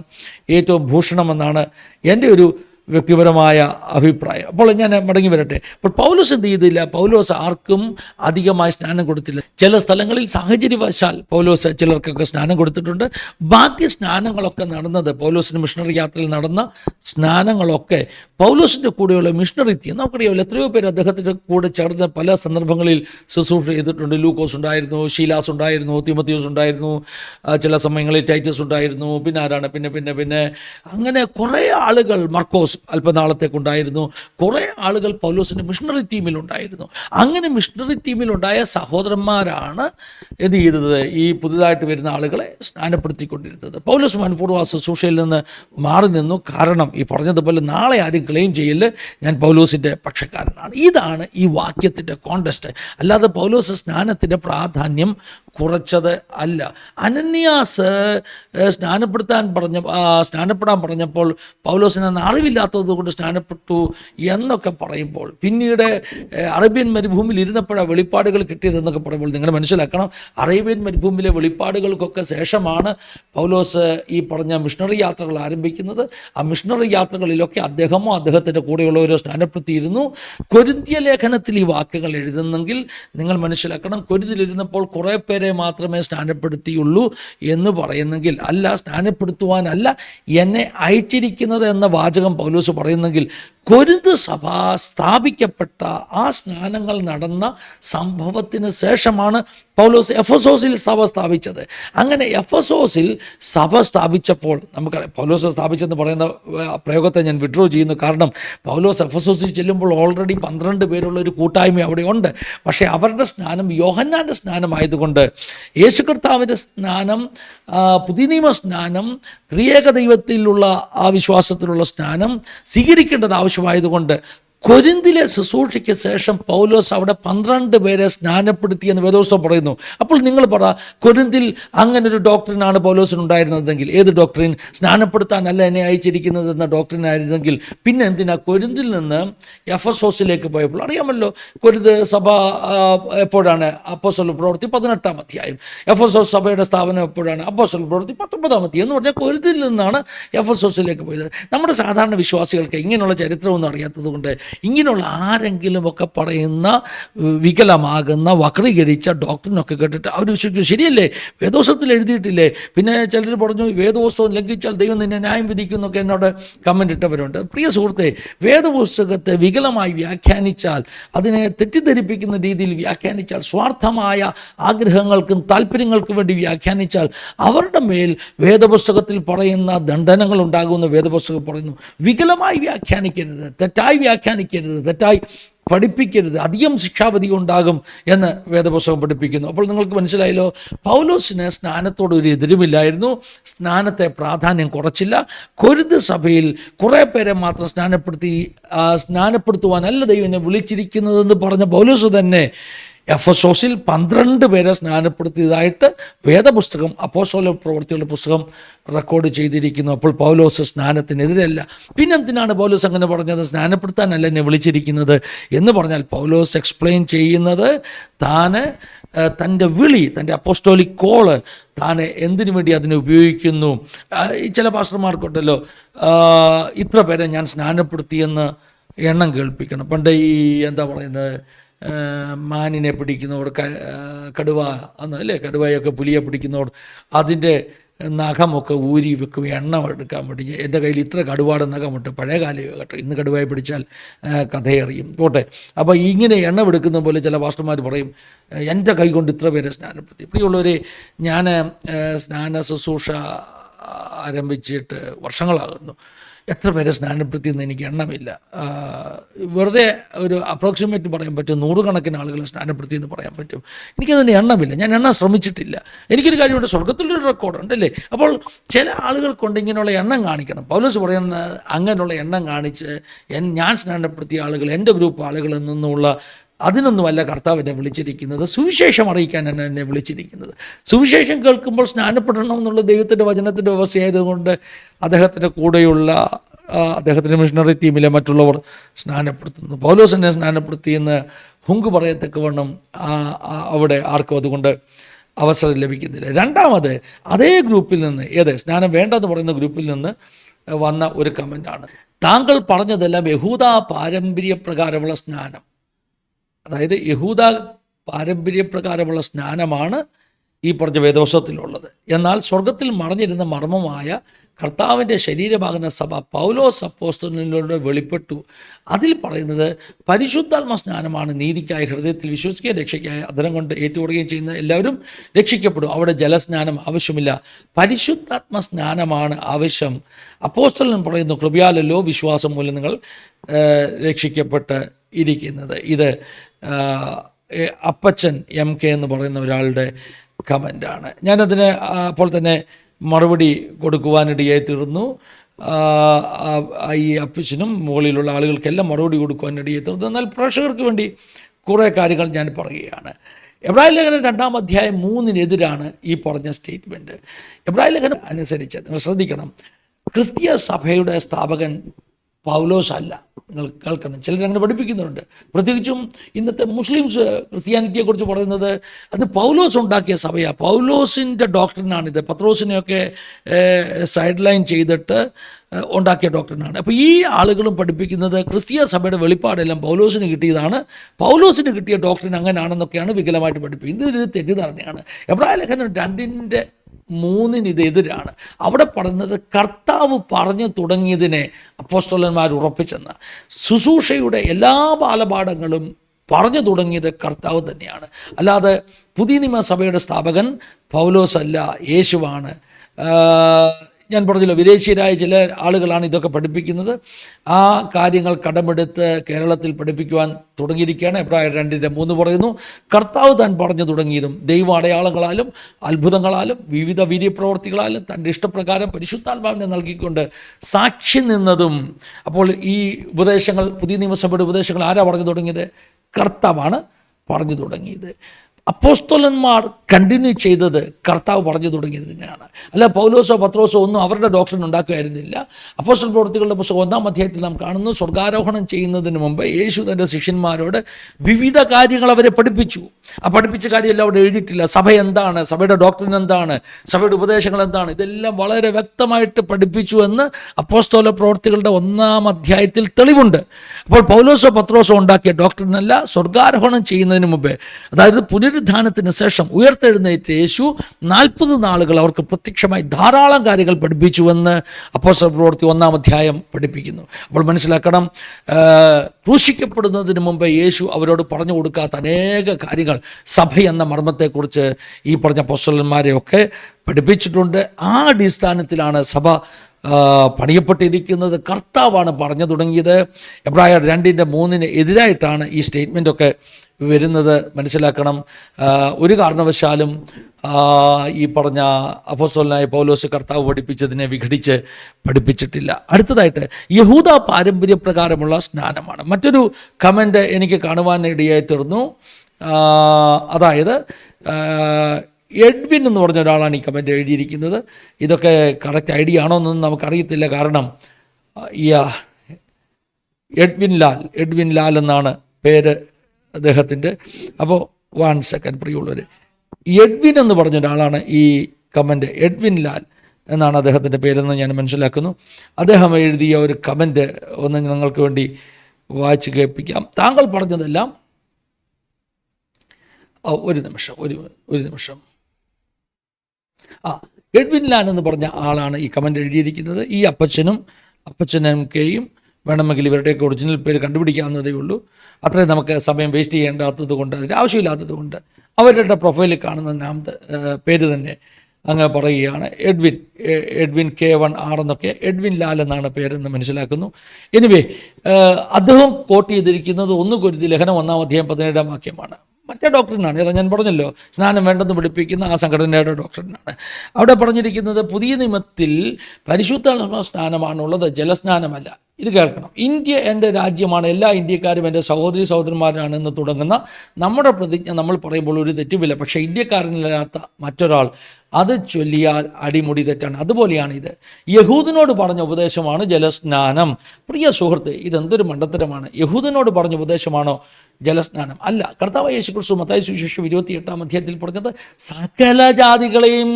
[SPEAKER 1] ഏറ്റവും ഭൂഷണമെന്നാണ് എന്റെ ഒരു വ്യക്തിപരമായ അഭിപ്രായം. അപ്പോൾ ഞാൻ മടങ്ങി വരട്ടെ. അപ്പോൾ പൗലോസ് എന്ത് ചെയ്തില്ല? പൗലോസ് ആർക്കും അധികമായി സ്നാനം കൊടുത്തില്ല. ചില സ്ഥലങ്ങളിൽ സാഹചര്യവശാൽ പൗലോസ് ചിലർക്കൊക്കെ സ്നാനം കൊടുത്തിട്ടുണ്ട്. ബാക്കി സ്നാനങ്ങളൊക്കെ നടന്നത് പൗലോസിന്റെ മിഷണറി യാത്രയിൽ നടന്ന സ്നാനങ്ങളൊക്കെ പൗലോസിന്റെ കൂടെയുള്ള മിഷണറി ടീം നമുക്കറിയാമല്ലോ എത്രയോ പേര് അദ്ദേഹത്തിന്റെ കൂടെ ചേർന്ന് പല സന്ദർഭങ്ങളിൽ ശുശ്രൂഷ ചെയ്തിട്ടുണ്ട്. ലൂക്കോസ് ഉണ്ടായിരുന്നു ഷീലാസ് ഉണ്ടായിരുന്നു തിമത്തിയോസ് ഉണ്ടായിരുന്നു ചില സമയങ്ങളിൽ ടൈറ്റസ് ഉണ്ടായിരുന്നു. പിന്നെ ആരാണ്? പിന്നെ പിന്നെ പിന്നെ. അങ്ങനെ കുറേ ആളുകൾ മർക്കോസ് അല്പനാളത്തേക്കുണ്ടായിരുന്നു. കുറേ ആളുകൾ പൗലോസിന്റെ മിഷണറി ടീമിലുണ്ടായിരുന്നു അങ്ങനെ മിഷണറി ടീമിലുണ്ടായ സഹോദരന്മാരാണ് എന്ത് ചെയ്തത്? ഈ പുതുതായിട്ട് വരുന്ന ആളുകളെ സ്നാനപ്പെടുത്തിക്കൊണ്ടിരുന്നത്. പൗലോസ് മനഃപൂർവ ശുശ്രൂഷയിൽ നിന്ന് മാറി നിന്നു. കാരണം ഈ പറഞ്ഞതുപോലെ നാളെ ആരും ക്ലെയിം ചെയ്യൽ ഞാൻ പൗലോസിന്റെ പക്ഷക്കാരനാണ്. ഇതാണ് ഈ വാക്യത്തിന്റെ കോണ്ടസ്റ്റ് അല്ലാതെ പൗലോസ് സ്നാനത്തിന്റെ പ്രാധാന്യം കുറച്ചത് അല്ല. അനന്യാസ് സ്നാനപ്പെടുത്താൻ പറഞ്ഞ സ്നാനപ്പെടാൻ പറഞ്ഞപ്പോൾ പൗലോസിന് അന്ന് അറിവില്ലാത്തത് കൊണ്ട് സ്നാനപ്പെട്ടു എന്നൊക്കെ പറയുമ്പോൾ പിന്നീട് അറേബ്യൻ മരുഭൂമിയിൽ ഇരുന്നപ്പോഴാണ് വെളിപ്പാടുകൾ കിട്ടിയതെന്നൊക്കെ പറയുമ്പോൾ നിങ്ങൾ മനസ്സിലാക്കണം അറേബ്യൻ മരുഭൂമിയിലെ വെളിപ്പാടുകൾക്കൊക്കെ ശേഷമാണ് പൗലോസ് ഈ പറഞ്ഞ മിഷണറി യാത്രകൾ ആരംഭിക്കുന്നത്. ആ മിഷണറി യാത്രകളിലൊക്കെ അദ്ദേഹമോ അദ്ദേഹത്തിന്റെ കൂടെയുള്ളവരോ സ്നാനപ്പെടുത്തിയിരുന്നു. കൊരിന്ത്യ ലേഖനത്തിൽ ഈ വാക്കുകൾ എഴുതുന്നെങ്കിൽ നിങ്ങൾ മനസ്സിലാക്കണം കൊരുതിലിരുന്നപ്പോൾ കുറേ പേരെ പേരെ മാത്രമേ സ്നാനപ്പെടുത്തിയുള്ളൂ എന്ന് പറയുന്നെങ്കിൽ അല്ല സ്നാനപ്പെടുത്തുവാനല്ല എന്നെ അയച്ചിരിക്കുന്നത് എന്ന വാചകം പൗലോസ് പറയുന്നെങ്കിൽ കൊരുന്ത് സഭ സ്ഥാപിക്കപ്പെട്ട ആ സ്നാനങ്ങൾ നടന്ന സംഭവത്തിന് ശേഷമാണ് പൗലോസ് എഫസോസിൽ സഭ സ്ഥാപിച്ചത്. അങ്ങനെ എഫസോസിൽ സഭ സ്ഥാപിച്ചപ്പോൾ നമുക്ക് പൗലോസ് സ്ഥാപിച്ചെന്ന് പറയുന്ന പ്രയോഗത്തെ ഞാൻ വിഡ്രോ ചെയ്യുന്നു കാരണം പൗലോസ് എഫസോസിൽ ചെല്ലുമ്പോൾ ഓൾറെഡി പന്ത്രണ്ട് പേരുള്ള ഒരു കൂട്ടായ്മ അവിടെ ഉണ്ട്. പക്ഷേ അവരുടെ സ്നാനം യോഹന്നാന്റെ സ്നാനമായതുകൊണ്ട് യേശു കർത്താവിന്റെ സ്നാനം പുതിയ നിയമ സ്നാനം ത്രിയേക ദൈവത്തിലുള്ള ആ വിശ്വാസത്തിലുള്ള സ്നാനം സ്വീകരിക്കേണ്ടത് ആവശ്യമായതുകൊണ്ട് കൊരിന്തിലെ ശുശ്രൂഷയ്ക്ക് ശേഷം പൗലോസ് അവിടെ പന്ത്രണ്ട് പേരെ സ്നാനപ്പെടുത്തി എന്ന് വേദോസ്തം പറയുന്നു. അപ്പോൾ നിങ്ങൾ പറ കൊരിന്തിൽ അങ്ങനെ ഒരു ഡോക്ടറിനാണ് പൗലോസിനുണ്ടായിരുന്നതെങ്കിൽ ഏത് ഡോക്ടറിൻ? സ്നാനപ്പെടുത്താനല്ല എന്നെ അയച്ചിരിക്കുന്നത് എന്ന ഡോക്ടറിനായിരുന്നെങ്കിൽ പിന്നെ എന്തിനാ കൊരിന്തിൽ നിന്ന് എഫസോസിലേക്ക് പോയപ്പോൾ? അറിയാമല്ലോ കൊരിന്ത് സഭ എപ്പോഴാണ്? അപ്പോസൽ പ്രവൃത്തി പതിനെട്ടാം അധ്യായം. എഫസോസ് സഭയുടെ സ്ഥാപനം എപ്പോഴാണ്? അപ്പോസൽ പ്രവൃത്തി പത്തൊമ്പതാം അധ്യായം എന്ന് പറഞ്ഞാൽ കൊരിന്തിൽ നിന്നാണ് എഫസോസിലേക്ക് പോയത്. നമ്മുടെ സാധാരണ വിശ്വാസികൾക്ക് ഇങ്ങനെയുള്ള ചരിത്രമൊന്നും അറിയാത്തത് കൊണ്ട് ഇങ്ങനെയുള്ള ആരെങ്കിലുമൊക്കെ പറയുന്ന വികലമാകുന്ന വക്രീകരിച്ച ഡോക്ടറിനൊക്കെ കേട്ടിട്ട് അവർ വിശ്വസിക്കും ശരിയല്ലേ? വേദോസത്തിൽ എഴുതിയിട്ടില്ലേ? പിന്നെ ചിലർ പറഞ്ഞു വേദപുസ്തകം ലംഘിച്ചാൽ ദൈവം നിന്നെ ന്യായം വിധിക്കുന്നൊക്കെ എന്നോട് കമന്റ് ഇട്ടവരുണ്ട്. പ്രിയ സുഹൃത്തെ വേദപുസ്തകത്തെ വികലമായി വ്യാഖ്യാനിച്ചാൽ അതിനെ തെറ്റിദ്ധരിപ്പിക്കുന്ന രീതിയിൽ വ്യാഖ്യാനിച്ചാൽ സ്വാർത്ഥമായ ആഗ്രഹങ്ങൾക്കും താല്പര്യങ്ങൾക്കും വേണ്ടി വ്യാഖ്യാനിച്ചാൽ അവരുടെ മേൽ വേദപുസ്തകത്തിൽ പറയുന്ന ദണ്ഡനങ്ങൾ ഉണ്ടാകുമെന്ന് വേദപുസ്തകം പറയുന്നു. വികലമായി വ്യാഖ്യാനിക്കരുത്. തെറ്റായി വ്യാഖ്യാനിക്കരുത് തെറ്റായി പഠിപ്പിക്കരുത് അധികം ശിക്ഷാവധി ഉണ്ടാകും എന്ന് വേദപുസ്തകം പഠിപ്പിക്കുന്നു. അപ്പോൾ നിങ്ങൾക്ക് മനസ്സിലായല്ലോ പൗലോസിന് സ്നാനത്തോട് ഒരു എതിരുമില്ലായിരുന്നു. സ്നാനത്തെ പ്രാധാന്യം കുറച്ചില്ല. കൊരുത് സഭയിൽ കുറേ പേരെ മാത്രം സ്നാനപ്പെടുത്തി സ്നാനപ്പെടുത്തുവാനല്ല ദൈവനെ എന്നെ വിളിച്ചിരിക്കുന്നതെന്ന് പറഞ്ഞ പൗലോസ് തന്നെ എഫസോസിൽ പന്ത്രണ്ട് പേരെ സ്നാനപ്പെടുത്തിയതായിട്ട് വേദപുസ്തകം അപ്പോസ്തല പ്രവർത്തികളുടെ പുസ്തകം റെക്കോർഡ് ചെയ്തിരിക്കുന്നു. അപ്പോൾ പൗലോസ് സ്നാനത്തിനെതിരല്ല. പിന്നെന്തിനാണ് പൗലോസ് അങ്ങനെ പറഞ്ഞത്? സ്നാനപ്പെടുത്താനല്ല എന്നെ വിളിച്ചിരിക്കുന്നത് എന്ന് പറഞ്ഞാൽ പൗലോസ് എക്സ്പ്ലെയിൻ ചെയ്യുന്നത് താന് തന്റെ വിളി തന്റെ അപ്പോസ്റ്റോലിക് കോൾ താൻ എന്തിനു വേണ്ടി അതിനെ ഉപയോഗിക്കുന്നു? ചില പാസ്റ്റർമാർക്കുണ്ടല്ലോ ഇത്ര പേരെ ഞാൻ സ്നാനപ്പെടുത്തിയെന്ന് എണ്ണം കേൾപ്പിക്കണം. പണ്ട് ഈ എന്താ പറയുന്നത് മാനിനെ പിടിക്കുന്നവർ കടുവ അന്ന് അല്ലേ കടുവയൊക്കെ പുലിയെ പിടിക്കുന്നവർ അതിന്റെ നഖമൊക്കെ ഊരി വെക്കും എണ്ണ എടുക്കാൻ വേണ്ടി എന്റെ കയ്യിൽ ഇത്ര കടുവാട് നഖമുണ്ട് പഴയ കാലഘട്ടം ഇന്ന് കടുവായി പിടിച്ചാൽ കഥയറിയും. പോട്ടെ. അപ്പോൾ ഇങ്ങനെ എണ്ണ എടുക്കുന്ന പോലെ ചില പാസ്റ്റർമാർ പറയും എന്റെ കൈ കൊണ്ട് ഇത്ര പേരെ സ്നാനപ്പെടുത്തി പ്രിയമുള്ളവരെ ഞാൻ സ്നാന ശുശ്രൂഷ ആരംഭിച്ചിട്ട് വർഷങ്ങളാകുന്നു. എത്ര പേരെ സ്നാനപ്പെടുത്തിയെന്ന് എനിക്ക് എണ്ണമില്ല. വെറുതെ ഒരു അപ്രോക്സിമേറ്റ് പറയാൻ പറ്റും നൂറുകണക്കിന് ആളുകളെ സ്നാനപ്പെടുത്തിയെന്ന് പറയാൻ പറ്റും. എനിക്കതിന് എണ്ണമില്ല. ഞാൻ എണ്ണ ശ്രമിച്ചിട്ടില്ല. എനിക്കൊരു കാര്യമുണ്ട് സ്വർഗത്തിലൊരു റെക്കോർഡ് ഉണ്ടല്ലേ അപ്പോൾ ചില ആളുകൾ കൊണ്ട് ഇങ്ങനെയുള്ള എണ്ണം കാണിക്കണം. പൗലോസ് പറയുന്ന അങ്ങനെയുള്ള എണ്ണം കാണിച്ച് ഞാൻ സ്നാനപ്പെടുത്തിയ ആളുകൾ എന്റെ ഗ്രൂപ്പ് ആളുകളിൽ നിന്നുള്ള അതിനൊന്നുമല്ല കർത്താവ് എന്നെ വിളിച്ചിരിക്കുന്നത്. സുവിശേഷം അറിയിക്കാൻ എന്നെ എന്നെ വിളിച്ചിരിക്കുന്നത്. സുവിശേഷം കേൾക്കുമ്പോൾ സ്നാനപ്പെടണം എന്നുള്ള ദൈവത്തിന്റെ വചനത്തിന്റെ വ്യവസ്ഥയായതുകൊണ്ട് അദ്ദേഹത്തിന്റെ കൂടെയുള്ള അദ്ദേഹത്തിന്റെ മിഷണറി ടീമിലെ മറ്റുള്ളവർ സ്നാനപ്പെടുത്തുന്നു. പൗലോസ് എന്നെ സ്നാനപ്പെടുത്തിയെന്ന് ഹുങ്ക് പറയത്തക്കവണ്ണം അവിടെ ആർക്കും അതുകൊണ്ട് അവസരം ലഭിക്കുന്നില്ല. രണ്ടാമത് അതേ ഗ്രൂപ്പിൽ നിന്ന് ഏത്? സ്നാനം വേണ്ടെന്ന് പറയുന്ന ഗ്രൂപ്പിൽ നിന്ന് വന്ന ഒരു കമന്റാണ് താങ്കൾ പറഞ്ഞതെല്ലാം യഹൂദ പാരമ്പര്യപ്രകാരമുള്ള സ്നാനം. അതായത് യഹൂദ പാരമ്പര്യപ്രകാരമുള്ള സ്നാനമാണ് ഈ പറഞ്ഞ വേദോസത്തിലുള്ളത് എന്നാൽ സ്വർഗത്തിൽ മറഞ്ഞിരുന്ന മർമ്മമായ കർത്താവിന്റെ ശരീരമാകുന്ന സഭ പൗലോസ് അപ്പോസ്തലിലൂടെ വെളിപ്പെട്ടു. അതിൽ പറയുന്നത് പരിശുദ്ധാത്മ സ്നാനമാണ് നീതിക്കായി ഹൃദയത്തിൽ വിശ്വസിക്കുകയും രക്ഷയ്ക്കായി അധരം കൊണ്ട് ഏറ്റുകൊടുക്കുകയും ചെയ്യുന്ന എല്ലാവരും രക്ഷിക്കപ്പെടും. അവിടെ ജലസ്നാനം ആവശ്യമില്ല. പരിശുദ്ധാത്മ സ്നാനമാണ് ആവശ്യം. അപ്പോസ്തലൻ പറയുന്നു കൃപയാലല്ലോ വിശ്വാസം മൂലം നിങ്ങൾ രക്ഷിക്കപ്പെട്ട് ഇരിക്കുന്നത്. ഇത് അപ്പച്ചൻ എം കെ എന്ന് പറയുന്ന ഒരാളുടെ കമന്റാണ്. ഞാനതിന് അപ്പോൾ തന്നെ മറുപടി കൊടുക്കുവാനിടയായി തീർന്നു. ഈ അപ്പച്ചനും മുകളിലുള്ള ആളുകൾക്കെല്ലാം മറുപടി കൊടുക്കുവാനിടയായി തീർന്നു. എന്നാൽ പ്രേക്ഷകർക്ക് വേണ്ടി കുറേ കാര്യങ്ങൾ ഞാൻ പറയുകയാണ്. എബ്രാഹിം ലേഖനം രണ്ടാം അധ്യായം മൂന്നിനെതിരാണ് ഈ പറഞ്ഞ സ്റ്റേറ്റ്മെന്റ് എബ്രാഹിം ലേഖനം അനുസരിച്ച് നിങ്ങൾ ശ്രദ്ധിക്കണം. ക്രിസ്തീയ സഭയുടെ സ്ഥാപകൻ പൗലോസ് അല്ല നിങ്ങൾ കേൾക്കണം. ചിലർ അങ്ങനെ പഠിപ്പിക്കുന്നുണ്ട്. പ്രത്യേകിച്ചും ഇന്നത്തെ മുസ്ലിംസ് ക്രിസ്ത്യാനിറ്റിയെക്കുറിച്ച് പറയുന്നത് അത് പൗലോസ് ഉണ്ടാക്കിയ സഭയാണ് പൗലോസിന്റെ ഡോക്ടറിനാണിത്. പത്രോസിനെയൊക്കെ സൈഡ് ലൈൻ ചെയ്തിട്ട് ഉണ്ടാക്കിയ ഡോക്ടറിനാണ്. അപ്പോൾ ഈ ആളുകളും പഠിപ്പിക്കുന്നത് ക്രിസ്തീയ സഭയുടെ വെളിപ്പാടെല്ലാം പൗലോസിന് കിട്ടിയതാണ്. പൗലോസിന് കിട്ടിയ ഡോക്ടറിന് അങ്ങനെയാണെന്നൊക്കെയാണ് വികലമായിട്ട് പഠിപ്പിക്കുന്നത്. ഇതൊരു തെറ്റിദ്ധാരണയാണ്. എബ്രായ ലേഖനം രണ്ടിന്റെ മൂന്നിന് ഇതെതിരാണ് അവിടെ പറയുന്നത് കർത്താവ് പറഞ്ഞു തുടങ്ങിയതിനെ അപ്പോസ്തലന്മാർ ഉറപ്പിച്ചെന്ന്. ശുശ്രൂഷയുടെ എല്ലാ ബാലപാഠങ്ങളും പറഞ്ഞു തുടങ്ങിയത് കർത്താവ് തന്നെയാണ്. അല്ലാതെ പുതിയ നിയമസഭയുടെ സ്ഥാപകൻ പൗലോസല്ല യേശുവാണ്. ഞാൻ പറഞ്ഞല്ലോ വിദേശീയരായ ചില ആളുകളാണ് ഇതൊക്കെ പഠിപ്പിക്കുന്നത്. ആ കാര്യങ്ങൾ കടമെടുത്ത് കേരളത്തിൽ പഠിപ്പിക്കുവാൻ തുടങ്ങിയിരിക്കുകയാണ്. എബ്രായ രണ്ടിന്റെ മൂന്ന് പറയുന്നു കർത്താവ് താൻ പറഞ്ഞു തുടങ്ങിയതും ദൈവ അടയാളങ്ങളാലും അത്ഭുതങ്ങളാലും വിവിധ വീര്യപ്രവർത്തികളാലും തന്റെ ഇഷ്ടപ്രകാരം പരിശുദ്ധാത്മാവിനെ നൽകിക്കൊണ്ട് സാക്ഷി നിന്നതും. അപ്പോൾ ഈ ഉപദേശങ്ങൾ പുതിയ നിയമസഭയുടെ ഉപദേശങ്ങൾ ആരാ പറഞ്ഞു തുടങ്ങിയത്? കർത്താവാണ് പറഞ്ഞു തുടങ്ങിയത്. അപ്പോസ്തോലന്മാർ കണ്ടിന്യൂ ചെയ്തത് കർത്താവ് പറഞ്ഞു തുടങ്ങിയത് തന്നെയാണ്. അല്ല പൗലോസോ പത്രോസോ ഒന്നും അവരുടെ ഡോക്ടറിന് ഉണ്ടാക്കുമായിരുന്നില്ല. അപ്പോസ്റ്റൽ പ്രവർത്തികളുടെ പുസ്തകം ഒന്നാം അധ്യായത്തിൽ നാം കാണുന്നു സ്വർഗാരോഹണം ചെയ്യുന്നതിന് മുമ്പ് യേശു തന്റെ ശിഷ്യന്മാരോട് വിവിധ കാര്യങ്ങൾ അവരെ പഠിപ്പിച്ചു. ആ പഠിപ്പിച്ച കാര്യമെല്ലാം അവിടെ എഴുതിയിട്ടില്ല. സഭ എന്താണ്? സഭയുടെ ഡോക്ടറിൻ എന്താണ്? സഭയുടെ ഉപദേശങ്ങൾ എന്താണ്? ഇതെല്ലാം വളരെ വ്യക്തമായിട്ട് പഠിപ്പിച്ചു എന്ന് അപ്പോസ്തോല പ്രവർത്തികളുടെ ഒന്നാം അധ്യായത്തിൽ തെളിവുണ്ട്. അപ്പോൾ പൗലോസോ പത്രോസോ ഉണ്ടാക്കിയ ഡോക്ടറിനല്ല സ്വർഗാരോഹണം ചെയ്യുന്നതിന് മുമ്പേ. അതായത് പുനരുദ്ധാനത്തിന് ശേഷം ഉയർത്തെഴുന്നേറ്റ് യേശു നാൽപ്പത് നാളുകൾ അവർക്ക് പ്രത്യക്ഷമായി ധാരാളം കാര്യങ്ങൾ പഠിപ്പിച്ചുവെന്ന് അപ്പോസ്തല പ്രവൃത്തി ഒന്നാം അധ്യായം പഠിപ്പിക്കുന്നു. അപ്പോൾ മനസ്സിലാക്കണം ക്രൂശിക്കപ്പെടുന്നതിന് മുമ്പ് യേശു അവരോട് പറഞ്ഞു കൊടുക്കാത്ത അനേക കാര്യങ്ങൾ സഭ എന്ന മർമ്മത്തെക്കുറിച്ച് ഈ പറഞ്ഞ അപ്പോസ്റ്റലന്മാരെയൊക്കെ പഠിപ്പിച്ചിട്ടുണ്ട്. ആ അടിസ്ഥാനത്തിലാണ് സഭ പണിയപ്പെട്ടിരിക്കുന്നത്. കർത്താവാണ് പറഞ്ഞു തുടങ്ങിയത്. എബ്രായ രണ്ടിന്റെ മൂന്നിന് എതിരായിട്ടാണ് ഈ സ്റ്റേറ്റ്മെന്റൊക്കെ വരുന്നത് മനസ്സിലാക്കണം. ഒരു കാരണവശാലും ഈ പറഞ്ഞ അപ്പോസ്തലനായ പൗലോസ് കർത്താവ് പഠിപ്പിച്ചതിനെ വിഘടിച്ച് പഠിപ്പിച്ചിട്ടില്ല. അടുത്തതായിട്ട് യഹൂദ പാരമ്പര്യപ്രകാരമുള്ള സ്നാനമാണ്. മറ്റൊരു കമന്റ് എനിക്ക് കാണുവാൻ ഇടയായി തീർന്നു അതായത് എഡ്വിൻ എന്ന് പറഞ്ഞ ഒരാളാണ് ഈ കമന്റ് എഴുതിയിരിക്കുന്നത്. ഇതൊക്കെ കറക്റ്റ് ഐഡിയ ആണോ എന്നൊന്നും നമുക്കറിയത്തില്ല. കാരണം ഈ എഡ്വിൻ ലാൽ എഡ്വിൻ ലാൽ എന്നാണ് പേര് അദ്ദേഹത്തിന്റെ. അപ്പോൾ വൺ സെക്കൻഡ് പ്രിയുള്ളവർ എഡ്വിൻ എന്ന് പറഞ്ഞ ഒരാളാണ് ഈ കമന്റ് എഡ്വിൻ ലാൽ എന്നാണ് അദ്ദേഹത്തിന്റെ പേരെന്ന് ഞാൻ മനസ്സിലാക്കുന്നു. അദ്ദേഹം എഴുതിയ ഒരു കമന്റ് ഒന്ന് നിങ്ങൾക്ക് വേണ്ടി വായിച്ച് കേൾപ്പിക്കാം. താങ്കൾ പറഞ്ഞതെല്ലാം ഒരു നിമിഷം ഒരു ഒരു നിമിഷം. ആ എഡ്വിൻ ലാൻ എന്ന് പറഞ്ഞ ആളാണ് ഈ കമന്റ് എഴുതിയിരിക്കുന്നത്. ഈ അപ്പച്ചനും അപ്പച്ചനും കെയും വേണമെങ്കിൽ ഇവരുടെയൊക്കെ ഒറിജിനൽ പേര് കണ്ടുപിടിക്കാവുന്നതേ ഉള്ളൂ. അത്രയും നമുക്ക് സമയം വേസ്റ്റ് ചെയ്യേണ്ടാത്തത് കൊണ്ട് അതിന്റെ ആവശ്യമില്ലാത്തത് കൊണ്ട് അവരുടെ പ്രൊഫൈലിൽ കാണുന്ന നാം പേര് തന്നെ അങ്ങ് പറയുകയാണ്. Edwin Edwin K one R എന്നൊക്കെ എഡ്വിൻ ലാൽ എന്നാണ് പേരെന്ന് മനസ്സിലാക്കുന്നു. എനിവേ അദ്ദേഹം കോട്ട് ചെയ്തിരിക്കുന്നത് ഒന്ന് കുരുതി ലേഖനം ഒന്നാം അധ്യായം പതിനേഴാം വാക്യമാണ്. മറ്റേ ഡോക്ടറിനാണ്. ഏതാ ഞാൻ പറഞ്ഞല്ലോ സ്നാനം വേണ്ടെന്ന് പഠിപ്പിക്കുന്ന ആ സംഘടനയുടെ ഡോക്ടറിനാണ്. അവിടെ പറഞ്ഞിരിക്കുന്നത് പുതിയ നിയമത്തിൽ പരിശുദ്ധ സ്നാനമാണുള്ളത് ജലസ്നാനമല്ല. ഇത് കേൾക്കണം. ഇന്ത്യ എന്റെ രാജ്യമാണ് എല്ലാ ഇന്ത്യക്കാരും എന്റെ സഹോദരി സഹോദരന്മാരാണ് എന്ന് തുടങ്ങുന്ന നമ്മുടെ പ്രതിജ്ഞ നമ്മൾ പറയുമ്പോൾ ഒരു തെറ്റുമില്ല. പക്ഷേ ഇന്ത്യക്കാരനില്ലാത്ത മറ്റൊരാൾ അത് ചൊല്ലിയാൽ അടിമുടി തെറ്റാണ്. അതുപോലെയാണ് ഇത് യഹൂദിനോട് പറഞ്ഞ ഉപദേശമാണ് ജലസ്നാനം. പ്രിയ സുഹൃത്ത് ഇതെന്തൊരു മണ്ടത്തരമാണ്. യഹൂദിനോട് പറഞ്ഞ ഉപദേശമാണോ ജലസ്നാനം? അല്ല കർത്താവ് യേശുക്രിസ്തു മത്തായി സുവിശേഷം ഇരുപത്തി എട്ടാം അധ്യായത്തിൽ പറഞ്ഞത് സകല ജാതികളെയും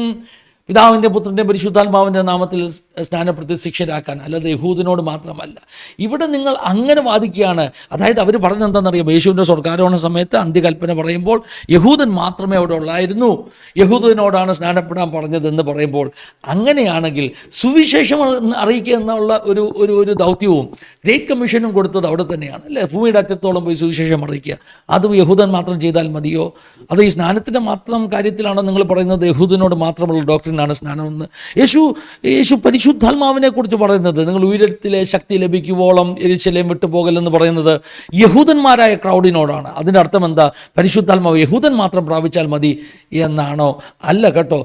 [SPEAKER 1] പിതാവിന്റെ പുത്രന്റെ പരിശുദ്ധാത്മാവിന്റെ നാമത്തിൽ സ്നാനപ്പെടുത്തി ശിക്ഷരാക്കാൻ അല്ലാതെ യഹൂദിനോട് മാത്രമല്ല. ഇവിടെ നിങ്ങൾ അങ്ങനെ വാദിക്കുകയാണ്. അതായത് അവർ പറഞ്ഞെന്താണെന്നറിയാം യേശുവിന്റെ സ്വർഗാരോഹണ സമയത്ത് അന്ത്യകൽപ്പന പറയുമ്പോൾ യഹൂദൻ മാത്രമേ അവിടെ ഉള്ളായിരുന്നു. യഹൂദനോടാണ് സ്നാനപ്പെടാൻ പറഞ്ഞതെന്ന് പറയുമ്പോൾ അങ്ങനെയാണെങ്കിൽ സുവിശേഷം അറിയിക്കുക എന്നുള്ള ഒരു ഒരു ഒരു ദൗത്യവും ഗ്രേറ്റ് കമ്മീഷനും കൊടുത്തത് അവിടെ തന്നെയാണ്. അല്ലേ? ഭൂമിയുടെ അറ്റത്തോളം പോയി സുവിശേഷം അറിയിക്കുക. അതും യഹൂദൻ മാത്രം ചെയ്താൽ മതിയോ? അത് ഈ സ്നാനത്തിന്റെ മാത്രം കാര്യത്തിലാണോ നിങ്ങൾ പറയുന്നത്? യഹൂദനോട് മാത്രമുള്ള ഡോക്ടറിനാണ് സ്നാനമെന്ന് യേശു യേശു പരിശുദ്ധാത്മാവിനെ കുറിച്ച് പറയുന്നത് നിങ്ങൾ ഉയരത്തിലെ ശക്തി ലഭിക്കുവോളം എരിശലേം വിട്ടുപോകലെന്ന് പറയുന്നത് യഹൂദന്മാരായ ക്രൗഡിനോടാണ്. അതിന്റെ അർത്ഥം എന്താ? പരിശുദ്ധാത്മാവ് യഹൂദൻ മാത്രം പ്രാപിച്ചാൽ മതി എന്നാണോ? അല്ല കേട്ടോ.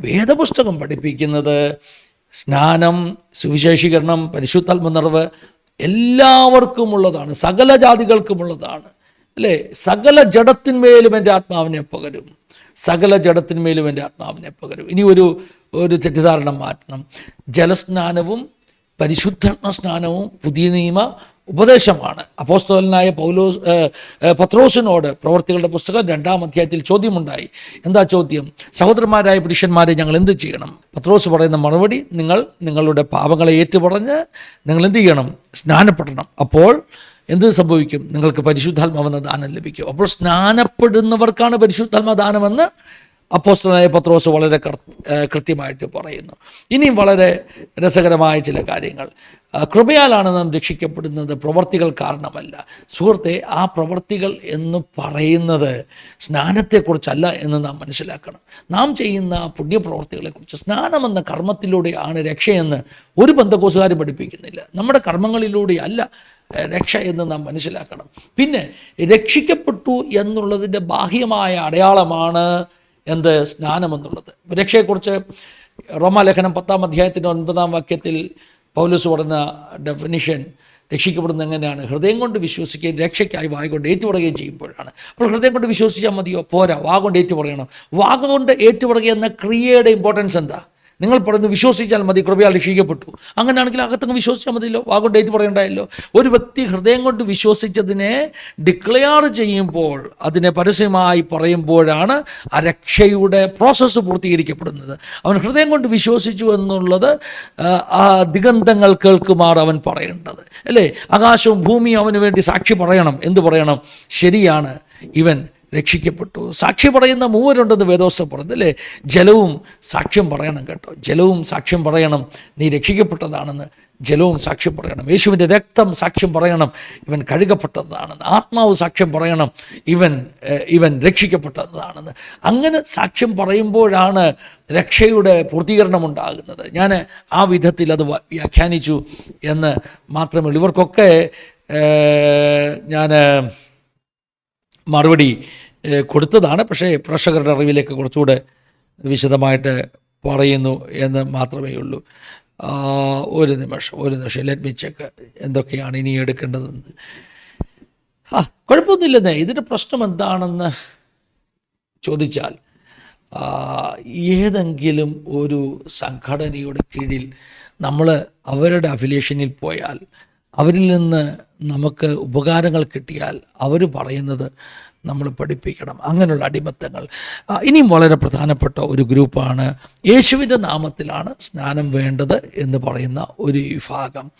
[SPEAKER 1] വേദപുസ്തകം പഠിപ്പിക്കുന്നത് സ്നാനം സുവിശേഷീകരണം പരിശുദ്ധാത്മ നിറവ് എല്ലാവർക്കുമുള്ളതാണ്. സകല ജാതികൾക്കുമുള്ളതാണ് അല്ലേ? സകല ജഡത്തിന്മേലും എന്റെ ആത്മാവിനെ പകരും. സകല ജഡത്തിന്മേലും എന്റെ ആത്മാവിനെ പകരും. ഇനി ഒരു ഒരു തെറ്റിദ്ധാരണ മാറ്റണം. ജലസ്നാനവും പരിശുദ്ധാത്മ സ്നാനവും പുതിയ നിയമ ഉപദേശമാണ്. അപ്പോസ്തോലനായ പൗലോസ് പത്രോസിനോട് പ്രവർത്തികളുടെ പുസ്തകം രണ്ടാം അധ്യായത്തിൽ ചോദ്യമുണ്ടായി. എന്താ ചോദ്യം? സഹോദരന്മാരായ പുരുഷന്മാരെ ഞങ്ങൾ എന്ത് ചെയ്യണം? പത്രോസ് പറയുന്ന മറുപടി നിങ്ങൾ നിങ്ങളുടെ പാപങ്ങളെ ഏറ്റുപറഞ്ഞ് നിങ്ങൾ എന്ത് ചെയ്യണം? സ്നാനപ്പെടണം. അപ്പോൾ എന്ത് സംഭവിക്കും? നിങ്ങൾക്ക് പരിശുദ്ധാത്മാവെന്ന ദാനം ലഭിക്കും. അപ്പോൾ സ്നാനപ്പെടുന്നവർക്കാണ് പരിശുദ്ധാത്മാ ദാനമെന്ന് അപ്പോസ്തലനായ പത്രോസ് വളരെ കൃത്യമായിട്ട് പറയുന്നു. ഇനിയും വളരെ രസകരമായ ചില കാര്യങ്ങൾ. കൃപയാലാണ് നാം രക്ഷിക്കപ്പെടുന്നത്. പ്രവർത്തികൾ കാരണമല്ല. സുഹൃത്തെ ആ പ്രവർത്തികൾ എന്ന് പറയുന്നത് സ്നാനത്തെക്കുറിച്ചല്ല എന്ന് നാം മനസ്സിലാക്കണം. നാം ചെയ്യുന്ന പുണ്യപ്രവർത്തികളെക്കുറിച്ച് സ്നാനമെന്ന കർമ്മത്തിലൂടെയാണ് രക്ഷയെന്ന് ഒരു ബന്ധകോസുകാരും പഠിപ്പിക്കുന്നില്ല. നമ്മുടെ കർമ്മങ്ങളിലൂടെയല്ല രക്ഷ എന്ന് നാം മനസ്സിലാക്കണം. പിന്നെ രക്ഷിക്കപ്പെട്ടു എന്നുള്ളതിന്റെ ബാഹ്യമായ അടയാളമാണ് എന്ത്? സ്നാനമെന്നുള്ളത്. രക്ഷയെക്കുറിച്ച് റോമാലേഖനം പത്താം അധ്യായത്തിന്റെ ഒൻപതാം വാക്യത്തിൽ പൗലോസ് പറഞ്ഞ ഡെഫിനിഷൻ രക്ഷിക്കപ്പെടുന്നത് എങ്ങനെയാണ്? ഹൃദയം കൊണ്ട് വിശ്വസിക്കുകയും രക്ഷയ്ക്കായി വായ കൊണ്ട് ഏറ്റുപറയുകയും ചെയ്യുമ്പോഴാണ്. അപ്പോൾ ഹൃദയം കൊണ്ട് വിശ്വസിച്ചാൽ മതിയോ? പോരാ വാ കൊണ്ട് ഏറ്റുപറയണം. വാ കൊണ്ട് ഏറ്റുപറയുക എന്ന ക്രിയയുടെ ഇമ്പോർട്ടൻസ് എന്താ? നിങ്ങൾ പറയുന്നു വിശ്വസിച്ചാൽ മതി കൃപയാൽ രക്ഷിക്കപ്പെട്ടു. അങ്ങനെയാണെങ്കിൽ അകത്തങ്ങ് വിശ്വസിച്ചാൽ മതിയല്ലോ വാ ഡേറ്റ് പറയണ്ടായല്ലോ. ഒരു വ്യക്തി ഹൃദയം കൊണ്ട് വിശ്വസിച്ചതിനെ ഡിക്ലെയർ ചെയ്യുമ്പോൾ അതിനെ പരസ്യമായി പറയുമ്പോഴാണ് ആ രക്ഷയുടെ പ്രോസസ്സ് പൂർത്തീകരിക്കപ്പെടുന്നത്. അവൻ ഹൃദയം കൊണ്ട് വിശ്വസിച്ചു എന്നുള്ളത് ആ ദിഗന്ധങ്ങൾ കേൾക്കുമാർ അവൻ പറയേണ്ടത്. അല്ലേ? ആകാശവും ഭൂമിയും അവന് വേണ്ടി സാക്ഷി പറയണം. എന്ത് പറയണം? ശരിയാണ്. ഇവൻ രക്ഷിക്കപ്പെട്ടു. സാക്ഷി പറയുന്ന മൂവരുണ്ടെന്ന് വേദോസ്തം പറഞ്ഞു അല്ലേ? ജലവും സാക്ഷ്യം പറയണം കേട്ടോ. ജലവും സാക്ഷ്യം പറയണം. നീ രക്ഷിക്കപ്പെട്ടതാണെന്ന് ജലവും സാക്ഷ്യം പറയണം. യേശുവിന്റെ രക്തം സാക്ഷ്യം പറയണം. ഇവൻ കഴുകപ്പെട്ടതാണെന്ന്. ആത്മാവ് സാക്ഷ്യം പറയണം. ഇവൻ ഇവൻ രക്ഷിക്കപ്പെട്ടതാണെന്ന്. അങ്ങനെ സാക്ഷ്യം പറയുമ്പോഴാണ് രക്ഷയുടെ പൂർത്തീകരണം ഉണ്ടാകുന്നത് ഞാൻ ആ വിധത്തിൽ അത് വ്യാഖ്യാനിച്ചു എന്ന് മാത്രമേ ഉള്ളൂ. ഇവർക്കൊക്കെ ഞാൻ മറുപടി കൊടുത്തതാണ്. പക്ഷേ പ്രേക്ഷകരുടെ അറിവിലേക്ക് കുറച്ചുകൂടെ വിശദമായിട്ട് പറയുന്നു എന്ന് മാത്രമേ ഉള്ളൂ. ഒരു നിമിഷം ഒരു നിമിഷം. ലെറ്റ് മി ചെക്ക് എന്തൊക്കെയാണ് ഇനി എടുക്കേണ്ടതെന്ന്. ആ കുഴപ്പമൊന്നുമില്ലെന്നേ. ഇതിന്റെ പ്രശ്നം എന്താണെന്ന് ചോദിച്ചാൽ ഏതെങ്കിലും ഒരു സംഘടനയുടെ കീഴിൽ നമ്മൾ അവരുടെ അഫിലിയേഷനിൽ പോയാൽ അവരിൽ നിന്ന് നമുക്ക് ഉപകാരങ്ങൾ കിട്ടിയാൽ അവർ പറയുന്നത് നമ്മൾ പഠിപ്പിക്കണം. അങ്ങനെയുള്ള അടിമത്തങ്ങൾ. ഇനിയും വളരെ പ്രധാനപ്പെട്ട ഒരു ഗ്രൂപ്പാണ് യേശുവിന്റെ നാമത്തിലാണ് സ്നാനം വേണ്ടത് എന്ന് പറയുന്ന ഒരു വിഭാഗം.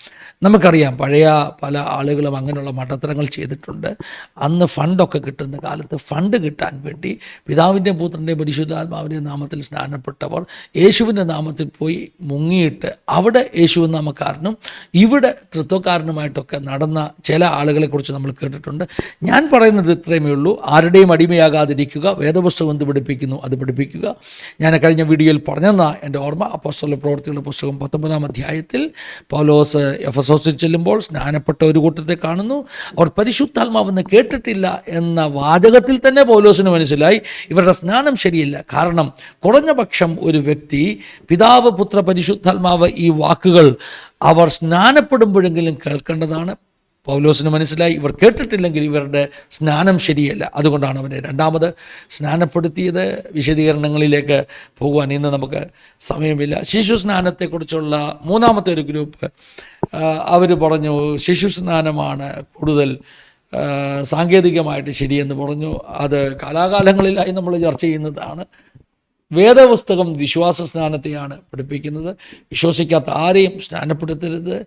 [SPEAKER 1] നമുക്കറിയാം പഴയ പല ആളുകളും അങ്ങനെയുള്ള മഠത്തരങ്ങൾ ചെയ്തിട്ടുണ്ട്. അന്ന് ഫണ്ടൊക്കെ കിട്ടുന്ന കാലത്ത് ഫണ്ട് കിട്ടാൻ വേണ്ടി പിതാവിന്റെ പുത്രന്റെ പരിശുദ്ധാത്മാവിന്റെ നാമത്തിൽ സ്നാനപ്പെട്ടവർ യേശുവിന്റെ നാമത്തിൽ പോയി മുങ്ങിയിട്ട് അവിടെ യേശു നാമക്കാരനും ഇവിടെ തൃത്വക്കാരനുമായിട്ടൊക്കെ നടന്ന ചില ആളുകളെക്കുറിച്ച് നമ്മൾ കേട്ടിട്ടുണ്ട്. ഞാൻ പറയുന്നത് ഇത്രയുമേ ഉള്ളൂ. ആരുടെയും അടിമയാകാതിരിക്കുക. വേദപുസ്തകം എന്ത് പഠിപ്പിക്കുന്നു? അത് പഠിപ്പിക്കുക. ഞാൻ കഴിഞ്ഞ വീഡിയോയിൽ പറഞ്ഞെന്ന എന്റെ ഓർമ്മ. അപ്പോസ്തല പ്രവർത്തികളുടെ പുസ്തകം പത്തൊമ്പതാം അധ്യായത്തിൽ പൗലോസ് എഫ് എഫസോസിൽ ചെല്ലുമ്പോൾ സ്നാനപ്പെട്ട ഒരു കൂട്ടത്തെ കാണുന്നു. അവർ പരിശുദ്ധാത്മാവെന്ന് കേട്ടിട്ടില്ല എന്ന വാചകത്തിൽ തന്നെ പൗലോസിന് മനസ്സിലായി. ഇവരുടെ സ്നാനം ശരിയല്ല. കാരണം കുറഞ്ഞ പക്ഷം ഒരു വ്യക്തി പിതാവ് പുത്ര പരിശുദ്ധാത്മാവ് ഈ വാക്കുകൾ അവർ സ്നാനപ്പെടുമ്പോഴെങ്കിലും കേൾക്കേണ്ടതാണ്. പൗലോസിന് മനസ്സിലായി ഇവർ കേട്ടിട്ടില്ലെങ്കിൽ ഇവരുടെ സ്നാനം ശരിയല്ല. അതുകൊണ്ടാണ് അവനെ രണ്ടാമത് സ്നാനപ്പെടുത്തിയത്. വിശദീകരണങ്ങളിലേക്ക് പോകുവാൻ ഇന്ന് നമുക്ക് സമയമില്ല. ശിശു സ്നാനത്തെക്കുറിച്ചുള്ള മൂന്നാമത്തെ ഒരു ഗ്രൂപ്പ് അവർ പറഞ്ഞു ശിശു സ്നാനമാണ് കൂടുതൽ സാങ്കേതികമായിട്ട് ശരിയെന്ന് പറഞ്ഞു. അത് കാലാകാലങ്ങളിലായി നമ്മൾ ചർച്ച ചെയ്യുന്നതാണ്. വേദപുസ്തകം വിശ്വാസ സ്നാനത്തെയാണ് പഠിപ്പിക്കുന്നത്. വിശ്വസിക്കാത്ത ആരെയും സ്നാനപ്പെടുത്തരുത്.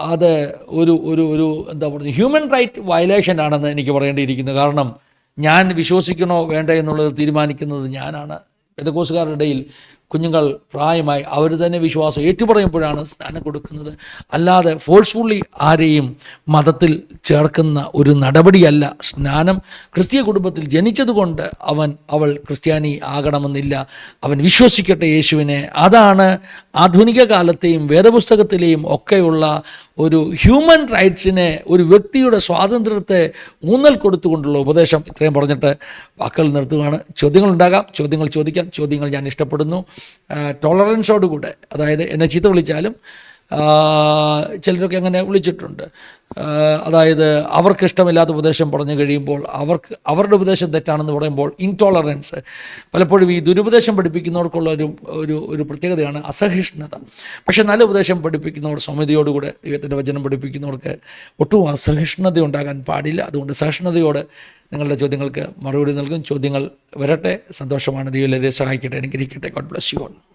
[SPEAKER 1] അത് ഒരു ഒരു ഒരു എന്താ പറയുക ഹ്യൂമൻ റൈറ്റ് വയലേഷൻ ആണെന്ന് എനിക്ക് പറയേണ്ടിയിരിക്കുന്നു. കാരണം ഞാൻ വിശ്വസിക്കണോ വേണ്ട എന്നുള്ളത് തീരുമാനിക്കുന്നത് ഞാനാണ്. പെതകോസുകാരുടെ ഇടയിൽ കുഞ്ഞുങ്ങൾ പ്രായമായി അവർ തന്നെ വിശ്വാസം ഏറ്റുപറയുമ്പോഴാണ് സ്നാനം കൊടുക്കുന്നത്. അല്ലാതെ ഫോഴ്സ്ഫുള്ളി ആരെയും മതത്തിൽ ചേർക്കുന്ന ഒരു നടപടിയല്ല സ്നാനം. ക്രിസ്തീയ കുടുംബത്തിൽ ജനിച്ചതുകൊണ്ട് അവൻ അവൾ ക്രിസ്ത്യാനി ആകണമെന്നില്ല. അവൻ വിശ്വസിക്കട്ടെ യേശുവിനെ. അതാണ് ആധുനിക കാലത്തെയും വേദപുസ്തകത്തിലെയും ഒക്കെയുള്ള ഒരു ഹ്യൂമൻ റൈറ്റ്സിനെ ഒരു വ്യക്തിയുടെ സ്വാതന്ത്ര്യത്തെ ഊന്നൽ കൊടുത്തുകൊണ്ടുള്ള ഉപദേശം. ഇത്രയും പറഞ്ഞിട്ട് വാക്കുകൾ നിർത്തുകയാണ്. ചോദ്യങ്ങളുണ്ടാകാം. ചോദ്യങ്ങൾ ചോദിക്കാം. ചോദ്യങ്ങൾ ഞാൻ ഇഷ്ടപ്പെടുന്നു. ടോളറൻസോടുകൂടെ അതായത് എന്നെ ചീത്ത വിളിച്ചാലും ചിലരൊക്കെ അങ്ങനെ വിളിച്ചിട്ടുണ്ട്. അതായത് അവർക്കിഷ്ടമില്ലാത്ത ഉപദേശം പറഞ്ഞു കഴിയുമ്പോൾ അവർക്ക് അവരുടെ ഉപദേശം തെറ്റാണെന്ന് പറയുമ്പോൾ ഇൻടോളറൻസ് പലപ്പോഴും ഈ ദുരുപദേശം പഠിപ്പിക്കുന്നവർക്കുള്ള ഒരു ഒരു ഒരു പ്രത്യേകതയാണ് അസഹിഷ്ണുത. പക്ഷേ നല്ല ഉപദേശം പഠിപ്പിക്കുന്നവർ സൗമ്യതയോടുകൂടെ ദൈവത്തിന്റെ വചനം പഠിപ്പിക്കുന്നവർക്ക് ഒട്ടും അസഹിഷ്ണുത ഉണ്ടാകാൻ പാടില്ല. അതുകൊണ്ട് സഹിഷ്ണുതയോട് നിങ്ങളുടെ ചോദ്യങ്ങൾക്ക് മറുപടി നൽകും. ചോദ്യങ്ങൾ വരട്ടെ. സന്തോഷമാണ്. ദൈവം എല്ലാവരെയും സഹായിക്കട്ടെ. അനുഗ്രഹിക്കട്ടെ. God bless you all